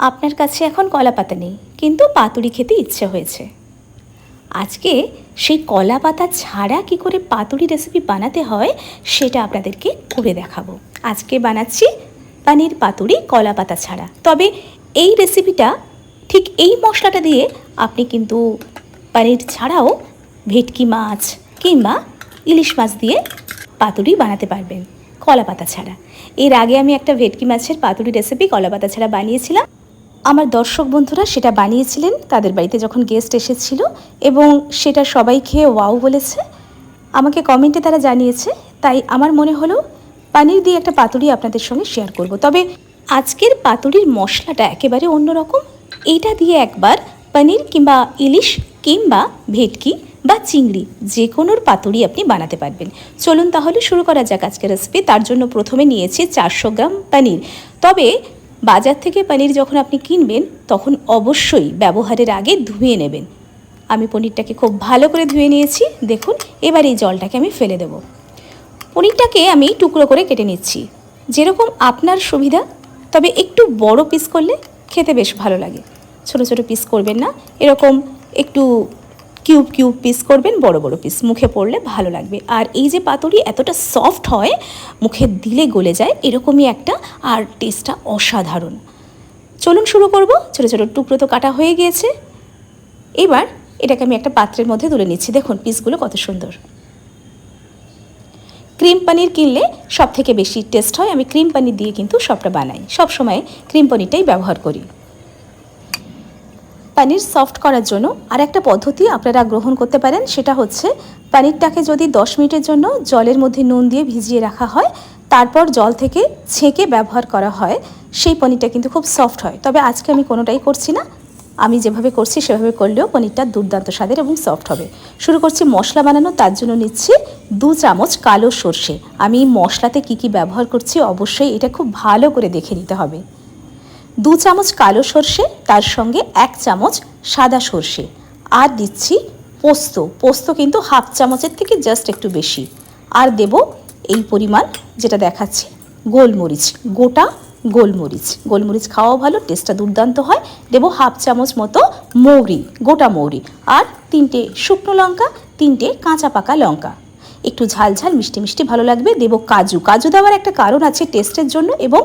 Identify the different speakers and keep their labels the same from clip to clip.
Speaker 1: আপনার কাছে এখন কলা পাতা নেই, কিন্তু পাতুরি খেতে ইচ্ছে হয়েছে। আজকে সেই কলা পাতা ছাড়া কি করে পাতুরি রেসিপি বানাতে হয়, সেটা আপনাদেরকে করে দেখাবো। আজকে বানাচ্ছি পানির পাতুরি কলা পাতা ছাড়া। তবে এই রেসিপিটা ঠিক এই মশলাটা দিয়ে আপনি কিন্তু পানির ছাড়াও ভেটকি মাছ কিংবা ইলিশ মাছ দিয়ে পাতুরি বানাতে পারবেন কলা পাতা ছাড়া। এর আগে আমি একটা ভেটকি মাছের পাতুরি রেসিপি কলা পাতা ছাড়া বানিয়েছিলাম। আমার দর্শক বন্ধুরা সেটা বানিয়েছিলেন, তাদের বাড়িতে যখন গেস্ট এসেছিল এবং সেটা সবাই খেয়ে ওয়াও বলেছে। আমাকে কমেন্টে তারা জানিয়েছে, তাই আমার মনে হলো পানির দিয়ে একটা পাতুরি আপনাদের সঙ্গে শেয়ার করব। তবে আজকের পাতুরির মশলাটা একেবারে অন্যরকম। এইটা দিয়ে একবার পনির কিংবা ইলিশ কিংবা ভেটকি বা চিংড়ি যে কোনোর পাতুরি আপনি বানাতে পারবেন। চলুন তাহলে শুরু করা যাক আজকের রেসিপি তার জন্য প্রথমে নিয়েছি চারশো গ্রাম পনির তবে বাজার থেকে পনির যখন আপনি কিনবেন, তখন অবশ্যই ব্যবহারের আগে ধুয়ে নেবেন। আমি পনিরটাকে খুব ভালো করে ধুয়ে নিয়েছি। দেখুন, এবার এই জলটাকে আমি ফেলে দেবো। পনিরটাকে আমি টুকরো করে কেটে নিচ্ছি। যেরকম আপনার সুবিধা, তবে একটু বড় পিস করলে খেতে বেশ ভালো লাগে। ছোট ছোট পিস করবেন না। এরকম একটু কিউব কিউব পিস করবেন, বড় বড় পিস মুখে পড়লে ভালো লাগবে। আর এই যে পাতুরি এতটা সফট হয়, মুখে দিলে গলে যায়, এরকমই একটা আর টেস্টটা অসাধারণ। চলুন শুরু করব। ছোট ছোট টুকরো তো কাটা হয়ে গিয়েছে। এবার এটাকে আমি একটা পাত্রের মধ্যে তুলে নিচ্ছি। দেখুন পিসগুলো কত সুন্দর। ক্রিম পানির কিনলে সব থেকে বেশি টেস্ট হয়। আমি ক্রিম পানির দিয়ে কিন্তু সবটা বানাই। সব সময় ক্রিম পানিরটাই ব্যবহার করি। পানির সফট করার জন্য আর একটা পদ্ধতি আপনারা গ্রহণ করতে পারেন, সেটা হচ্ছে পানিরটাকে যদি দশ মিনিটের জন্য জলের মধ্যে নুন দিয়ে ভিজিয়ে রাখা হয়, তারপর জল থেকে ছেঁকে ব্যবহার করা হয়, সেই পনিরটা কিন্তু খুব সফট হয়। তবে আজকে আমি কোনোটাই করছি না। আমি যেভাবে করছি, সেভাবে করলেও পনিরটা দুর্দান্ত স্বাদের এবং সফট হবে। শুরু করছি মশলা বানানো, তার জন্য নিচ্ছি দু চামচ কালো সর্ষে। আমি মশলাতে কি কি ব্যবহার করছি, অবশ্যই এটা খুব ভালো করে দেখে নিতে হবে। দু চামচ কালো সর্ষে, তার সঙ্গে এক চামচ সাদা সর্ষে। আর দিচ্ছি পোস্ত। পোস্ত কিন্তু হাফ চামচের থেকে জাস্ট একটু বেশি। আর দেব এই পরিমাণ যেটা দেখাচ্ছি, গোলমরিচ। গোটা গোলমরিচ। গোলমরিচ খাওয়াও ভালো টেস্টটা দুর্দান্ত হয়। দেব হাফ চামচ মতো মৌরি, গোটা মৌরি। আর তিনটে শুকনো লঙ্কা, তিনটে কাঁচা পাকা লঙ্কা। একটু ঝাল ঝাল, মিষ্টি মিষ্টি ভালো লাগবে। দেব কাজু। কাজু দেওয়ার একটা কারণ আছে টেস্টের জন্য এবং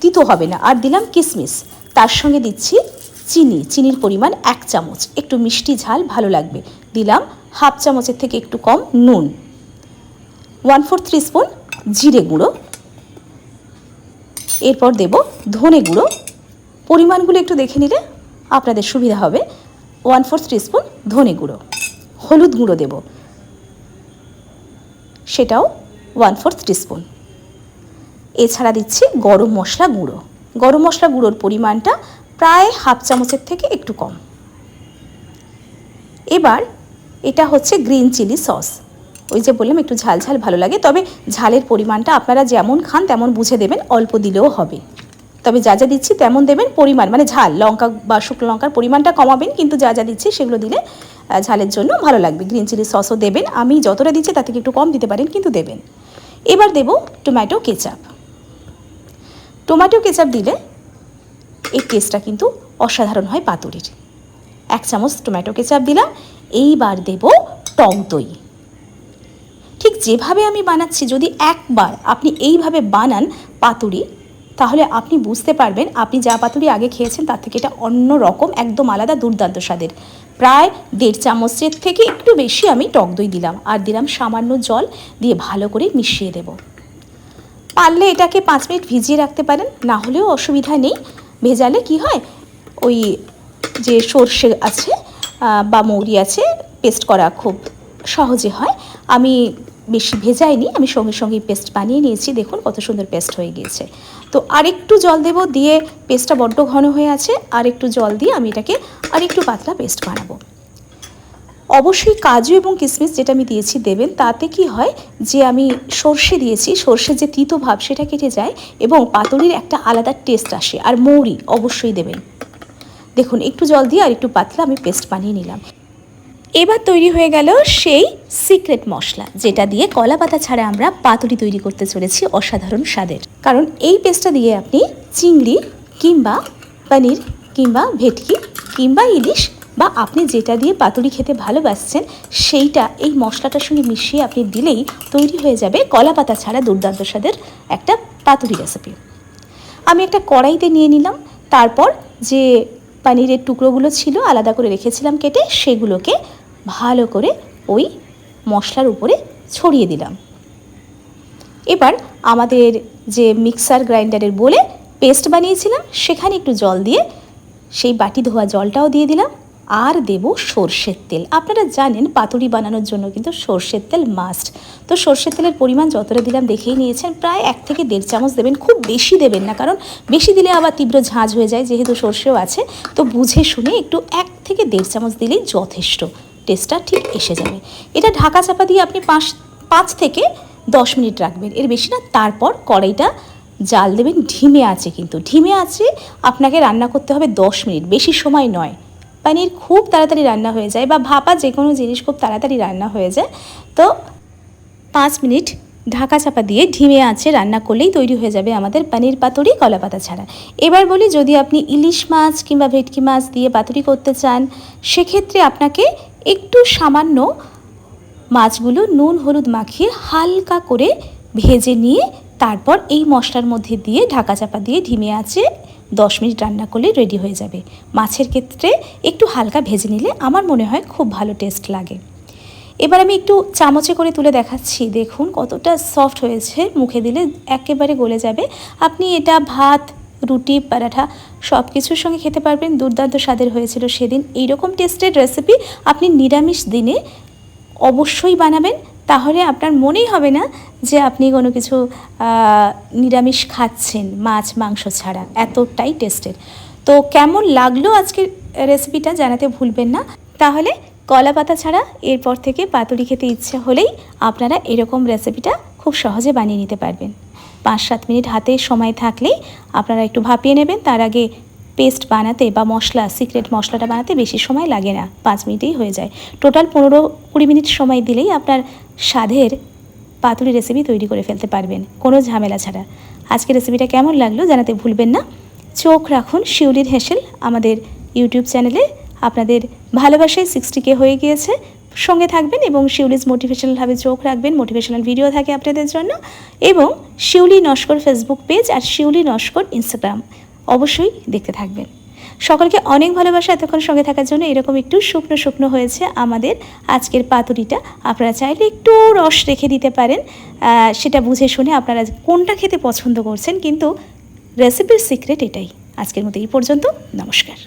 Speaker 1: তিতো হবে না। আর দিলাম কিশমিশ তার সঙ্গে দিচ্ছি চিনি। চিনির পরিমাণ এক চামচ। একটু মিষ্টি ঝাল ভালো লাগবে। দিলাম হাফ চামচের থেকে একটু কম নুন। ওয়ান ফোর থ্রি স্পুন জিরে গুঁড়ো। এরপর দেব ধনে গুঁড়ো। পরিমাণগুলো একটু দেখে নিলে আপনাদের সুবিধা হবে। ওয়ান ফোর থ্রি স্পুন ধনে গুঁড়ো। হলুদ গুঁড়ো দেব। সেটাও ওয়ান ফোর্থ টিস্পুন এছাড়া দিচ্ছি গরম মশলা গুঁড়ো। গরম মশলা গুঁড়োর পরিমাণটা প্রায় হাফ চামচের থেকে একটু কম। এবার এটা হচ্ছে গ্রিন চিলি সস। ওই যে বললাম, একটু ঝাল ঝাল ভালো লাগে, তবে ঝালের পরিমাণটা আপনারা যেমন খান তেমন বুঝে দেবেন, অল্প দিলেও হবে। তবে যা যা দিচ্ছি তেমন দেবেন পরিমাণ মানে ঝাল, লঙ্কা বা শুকনো লঙ্কার পরিমাণটা কমাবেন, কিন্তু যা যা দিচ্ছি সেগুলো দিলে ঝালের জন্য ভালো লাগবে। গ্রিন চিলি সসও দেবেন, আমি যতটা দিচ্ছি তার থেকে একটু কম দিতে পারেন, কিন্তু দেবেন। এবার দেব টমেটো কেচাপ। টমেটো কেচাপ দিলে? এই টেস্টটা কিন্তু অসাধারণ হয় পাতুরির। এক চামচ টমেটো কেচাপ দিলাম, এইবার দেব টক দই। ঠিক যেভাবে আমি বানাচ্ছি, যদি একবার আপনি এইভাবে বানান পাতুরি, তাহলে আপনি বুঝতে পারবেন আপনি যা পাতুরি আগে খেয়েছেন তার থেকে এটা অন্য রকম, একদম আলাদা, দুর্দান্ত স্বাদের। প্রায় দেড় চামচের থেকে একটু বেশি আমি টক দই দিলাম। আর দিলাম সামান্য জল দিয়ে ভালো করে মিশিয়ে দেবো। পারলে এটাকে পাঁচ মিনিট ভিজিয়ে রাখতে পারেন, না হলেও অসুবিধা নেই। ভেজালে কি হয়? ওই যে সর্ষে আছে বা মৌরি আছে পেস্ট করা খুব সহজে হয়। আমি বেশি ভেজাইনি, আমি সঙ্গে সঙ্গে পেস্ট বানিয়ে নিয়েছি। দেখুন কত সুন্দর পেস্ট হয়ে গিয়েছে। তো আরেকটু জল দেব দিয়ে পেস্টটা বড্ড ঘন হয়ে আছে। আর একটু জল দিয়ে আমি এটাকে আরেকটু পাতলা পেস্ট বানাবো। অবশ্যই কাজু এবং কিশমিশ যেটা আমি দিয়েছি দেবেন, তাতে কি হয় যে আমি সর্ষে দিয়েছি সর্ষের যে তিতো ভাব সেটা কেটে যায় এবং পাতুরির একটা আলাদা টেস্ট আসে আর মৌরি অবশ্যই দেবেন। দেখুন, একটু জল দিয়ে আর একটু পাতলা আমি পেস্ট বানিয়ে নিলাম। এবার তৈরি হয়ে গেল সেই সিক্রেট মশলা, যেটা দিয়ে কলা পাতা ছাড়া আমরা পাতুরি তৈরি করতে চলেছি অসাধারণ স্বাদের। কারণ এই পেস্টটা দিয়ে আপনি চিংড়ি কিংবা পনির কিংবা ভেটকি কিংবা ইলিশ বা আপনি যেটা দিয়ে পাতুরি খেতে ভালোবাসছেন, সেইটা এই মশলাটার সঙ্গে মিশিয়ে আপনি দিলেই তৈরি হয়ে যাবে কলা পাতা ছাড়া দুর্দান্ত স্বাদের একটা পাতুরি রেসিপি আমি একটা কড়াইতে নিয়ে নিলাম, তারপর যে পানিরের টুকরোগুলো ছিল আলাদা করে রেখেছিলাম কেটে, সেগুলোকে ভালো করে ওই মশলার উপরে ছড়িয়ে দিলাম। এবার আমাদের যে মিক্সার গ্রাইন্ডারের বলে পেস্ট বানিয়েছিলাম, সেখানে একটু জল দিয়ে সেই বাটি ধোয়া জলটাও দিয়ে দিলাম। আর দেব সর্ষের তেল। আপনারা জানেন পাতুরি বানানোর জন্য কিন্তু সর্ষের তেল মাস্ট তো সর্ষের তেলের পরিমাণ যতটা দিলাম দেখেই নিয়েছেন, প্রায় এক থেকে দেড় চামচ দেবেন, খুব বেশি দেবেন না, কারণ বেশি দিলে আবার তীব্র ঝাঁঝ হয়ে যায়, যেহেতু সর্ষেও আছে। তো বুঝে শুনে একটু এক থেকে দেড় চামচ দিলেই যথেষ্ট। টেস্টটা ঠিক এসে যাবে। এটা ঢাকা চাপা দিয়ে আপনি পাঁচ পাঁচ থেকে দশ মিনিট রাখবেন। এর বেশি না, তারপর কড়াইটা জাল দেবেন। ঢিমে আছে কিন্তু। ঢিমে আছে, আপনাকে রান্না করতে হবে দশ মিনিট। বেশি সময় নয়। পানির খুব তাড়াতাড়ি রান্না হয়ে যায় বা ভাপা যে কোনো জিনিস খুব তাড়াতাড়ি রান্না হয়ে যায়। তো পাঁচ মিনিট ঢাকা চাপা দিয়ে ঢিমে আছে রান্না করলেই তৈরি হয়ে যাবে আমাদের পানির পাতুরি কলা পাতা ছাড়া। এবার বলি যদি আপনি ইলিশ মাছ কিংবা ভেটকি মাছ দিয়ে পাতুরি করতে চান, সেক্ষেত্রে আপনাকে একটু সামান্য মাছগুলো নুন, হলুদ মাখিয়ে হালকা করে ভেজে নিয়ে তারপর এই মশলার মধ্যে দিয়ে ঢাকা চাপা দিয়ে ঢিমে আছে দশ মিনিট রান্না করলে রেডি হয়ে যাবে। মাছের ক্ষেত্রে একটু হালকা ভেজে নিলে আমার মনে হয় খুব ভালো টেস্ট লাগে। এবার আমি একটু চামচে করে তুলে দেখাচ্ছি। দেখুন কতটা সফট হয়েছে, মুখে দিলে একেবারে গলে যাবে। আপনি এটা ভাত, রুটি, পরাঠা সব কিছুর সঙ্গে খেতে পারবেন, দুর্দান্ত স্বাদের হয়েছিল সেদিন। এইরকম টেস্টের রেসিপি আপনি নিরামিষ দিনে অবশ্যই বানাবেন। তাহলে আপনার মনেই হবে না যে আপনি কোনো কিছু নিরামিষ খাচ্ছেন, মাছ, মাংস ছাড়া। এতটাই টেস্টের তো কেমন লাগল আজকের রেসিপিটা জানাতে ভুলবেন না। তাহলে কলা পাতা ছাড়া এরপর থেকে পাতুরি খেতে ইচ্ছে হলেই আপনারা এরকম রেসিপিটা খুব সহজে বানিয়ে নিতে পারবেন। পাঁচ সাত মিনিট হাতে সময় থাকলেই আপনারা একটু ভাপিয়ে নেবেন। তার আগে পেস্ট বানাতে বা মশলা, সিক্রেট মশলাটা বানাতে বেশি সময় লাগে না, পাঁচ মিনিটেই হয়ে যায়। টোটাল পনেরো কুড়ি মিনিট সময় দিলেই আপনার স্বাদের পাতুরি রেসিপি তৈরি করে ফেলতে পারবেন, কোনো ঝামেলা ছাড়া। আজকের রেসিপিটা কেমন লাগল জানাতে ভুলবেন না। চোখ রাখুন শিউলির হেসেল, আমাদের ইউটিউব চ্যানেলে আপনাদের ভালোবাসায় সিক্সটি কে হয়ে গিয়েছে। সঙ্গে থাকবেন এবং শিউলিজ মোটিভেশনালভাবে চোখ রাখবেন মোটিভেশনাল ভিডিও থাকে আপনাদের জন্য। এবং শিউলি নস্কর ফেসবুক পেজ আর শিউলি নস্কর ইনস্টাগ্রাম অবশ্যই দেখতে থাকবেন। সকলকে অনেক ভালোবাসা এতক্ষণ সঙ্গে থাকার জন্য। এরকম একটু শুকনো শুকনো হয়েছে আমাদের আজকের পাতুরিটা। আপনারা চাইলে একটু রস রেখে দিতে পারেন। সেটা বুঝে শুনে আপনারা কোনটা খেতে পছন্দ করছেন, কিন্তু রেসিপির সিক্রেট এটাই। আজকের মতো এই পর্যন্ত। নমস্কার।